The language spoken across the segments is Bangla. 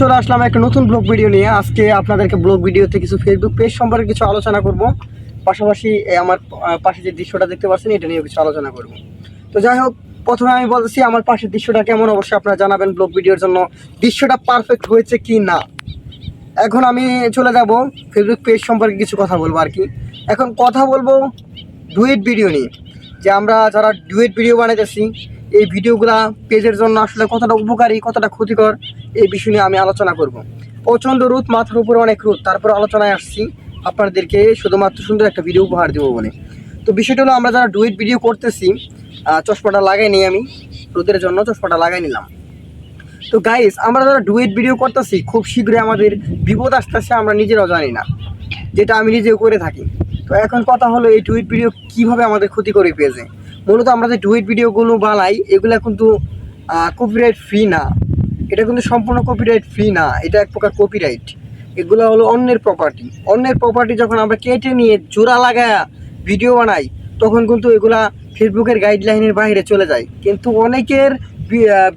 চলে আসলাম একটা নতুন ব্লগ ভিডিও নিয়ে। আজকে আপনাদেরকে ব্লগ ভিডিওতে কিছু ফেসবুক পেজ সম্পর্কে কিছু আলোচনা করব। পাশাপাশি আমার পাশে যে দৃশ্যটা দেখতে পাচ্ছেন, এটা নিয়ে কিছু আলোচনা করব। তো যাই হোক, প্রথমে আমি বলতেছি, আমার পাশের দৃশ্যটা কেমন? অবশ্যই আপনারা জানাবেন ব্লগ ভিডিওর জন্য দৃশ্যটা পারফেক্ট হয়েছে কি না। এখন আমি চলে যাব ফেসবুক পেজ সম্পর্কে কিছু কথা বলব আর কি। এখন কথা বলব ডুয়েট ভিডিও নিয়ে। যে আমরা যারা ডুয়েট ভিডিও বানাইতেছি এই ভিডিওগুলা পেজের জন্য আসলে কতটা উপকারী, কতটা ক্ষতিকর, এই বিষয় নিয়ে আমি আলোচনা করব। প্রচণ্ড রোদ, মাথার উপরে অনেক রোদ, তারপর আলোচনায় আসছি। আপনাদেরকে শুধুমাত্র সুন্দর একটা ভিডিও উপহার দেবো বলে। তো বিষয়টা হলো, আমরা যারা ডুয়েট ভিডিও করতেছি চশমাটা লাগাই নি আমি, রোদের জন্য চশমাটা লাগাই নিলাম। তো গাইস আমরা যারা ডুয়েট ভিডিও করতেছি, খুব শীঘ্রই আমাদের বিপদ আসতেছে, আমরা নিজেরাও জানি না, যেটা আমি নিজেও করে থাকি। তো এখন কথা হলো, এই ডুয়েট ভিডিও কীভাবে আমাদের ক্ষতি করে পেয়েছে? মূলত আমরা যে ডুয়েট ভিডিওগুলো বানাই, এগুলো কিন্তু কপিরাইট ফ্রি না। এটা কিন্তু সম্পূর্ণ কপিরাইট ফ্রি না। এটা এক প্রকার কপিরাইট এগুলো হলো অন্যের প্রপার্টি অন্যের প্রপার্টি যখন আমরা কেটে নিয়ে জোড়া লাগায়া ভিডিও বানাই, তখন কিন্তু এগুলা ফেসবুকের গাইডলাইনের বাইরে চলে যায়। কিন্তু অনেকের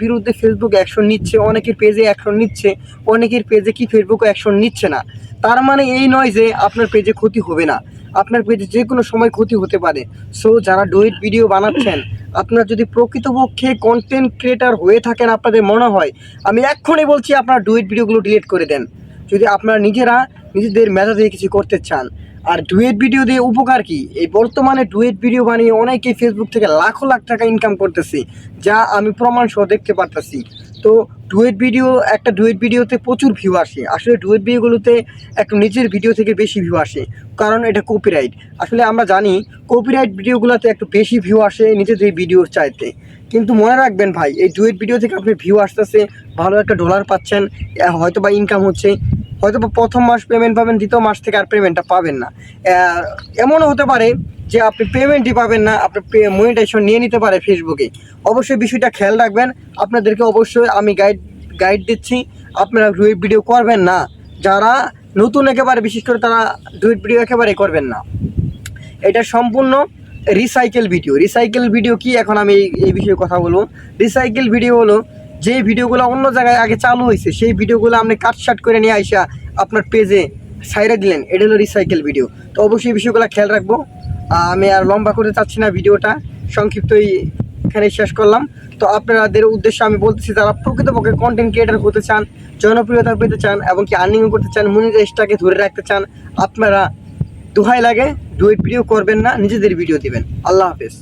বিরুদ্ধে ফেসবুক অ্যাকশন নিচ্ছে, অনেকের পেজে অ্যাকশন নিচ্ছে, অনেকের পেজে কি ফেসবুক অ্যাকশন নিচ্ছে না। তার মানে এই নয় যে আপনার পেজে ক্ষতি হবে না। আপনার পেজে যে কোনো সময় ক্ষতি হতে পারে। সো যারা ডুইট ভিডিও বানাচ্ছেন, আপনার যদি প্রকৃতপক্ষে কন্টেন্ট ক্রিয়েটার হয়ে থাকেন আপনাদের মনে হয়, আমি এক্ষুনি বলছি আপনার ডুইট ভিডিওগুলো ডিলিট করে দেন। যদি আপনারা নিজেরা নিজেদের মেধা দিয়ে কিছু করতে চান আর ডুয়েট ভিডিও দিয়ে উপকার কি? এই বর্তমানে ডুয়েট ভিডিও বানিয়ে অনেকেই ফেসবুক থেকে লাখো লাখ টাকা ইনকাম করতেছে, যা আমি প্রমাণ সহ দেখতে পারতেছি। তো ডুয়েট ভিডিও একটা ডুয়েট ভিডিওতে প্রচুর ভিউ আসে। আসলে ডুয়েট ভিডিওগুলোতে একটু নিজের ভিডিও থেকে বেশি ভিউ আসে, কারণ এটা কপিরাইট আসলে আমরা জানি কপিরাইট ভিডিওগুলোতে একটু বেশি ভিউ আসে নিজেদের ভিডিওর চাইতে। কিন্তু মনে রাখবেন ভাই, এই ডুয়েট ভিডিও থেকে আপনি ভিউ আসতেছে, ভালো একটা ডলার পাচ্ছেন হয়তো বা ইনকাম হচ্ছে। হয়তো প্রথম মাস পেমেন্ট পাবেন, দ্বিতীয় মাস থেকে আর পেমেন্টটা পাবেন না। এমনও হতে পারে যে আপনি পেমেন্টই পাবেন না, আপনি মনিটাইজেশন নিয়ে নিতে পারে ফেসবুকে অবশ্যই বিষয়টা খেয়াল রাখবেন। আপনাদেরকে অবশ্যই আমি গাইড গাইড দিচ্ছি। আপনারা ডুয়েট ভিডিও করবেন না। যারা নতুন একেবারে, বিশেষ করে তারা ডুয়েট ভিডিও একেবারে করবেন না। এটা সম্পূর্ণ রিসাইকেল ভিডিও রিসাইকেল ভিডিও কি? এখন আমি এই বিষয়ে কথা বলব। রিসাইকেল ভিডিও হলো যে ভিডিওগুলো অন্য জায়গায় আগে চালু হয়েছে, সেই ভিডিওগুলো আপনি কাটসাট করে নিয়ে আইসা আপনার পেজে সাইডে দিলেন। এটা হলো রিসাইকেল ভিডিও তো অবশ্যই বিষয়গুলো খেয়াল রাখব। আমি আর লম্বা করতে চাচ্ছি না ভিডিওটা। সংক্ষিপ্তই এখানে শেষ করলাম। তো আপনাদের উদ্দেশ্যে আমি বলতেছি, যারা প্রকৃতপক্ষে কন্টেন্ট ক্রিয়েটার হতে চান, জনপ্রিয়তা পেতে চান এবং কি আর্নিং করতে চান মনিটাইজটাকে ধরে রাখতে চান, আপনারা দুহাই লাগে। ডুয়েট ভিডিও করবেন না, নিজেদের ভিডিও দিবেন। আল্লাহ হাফেজ।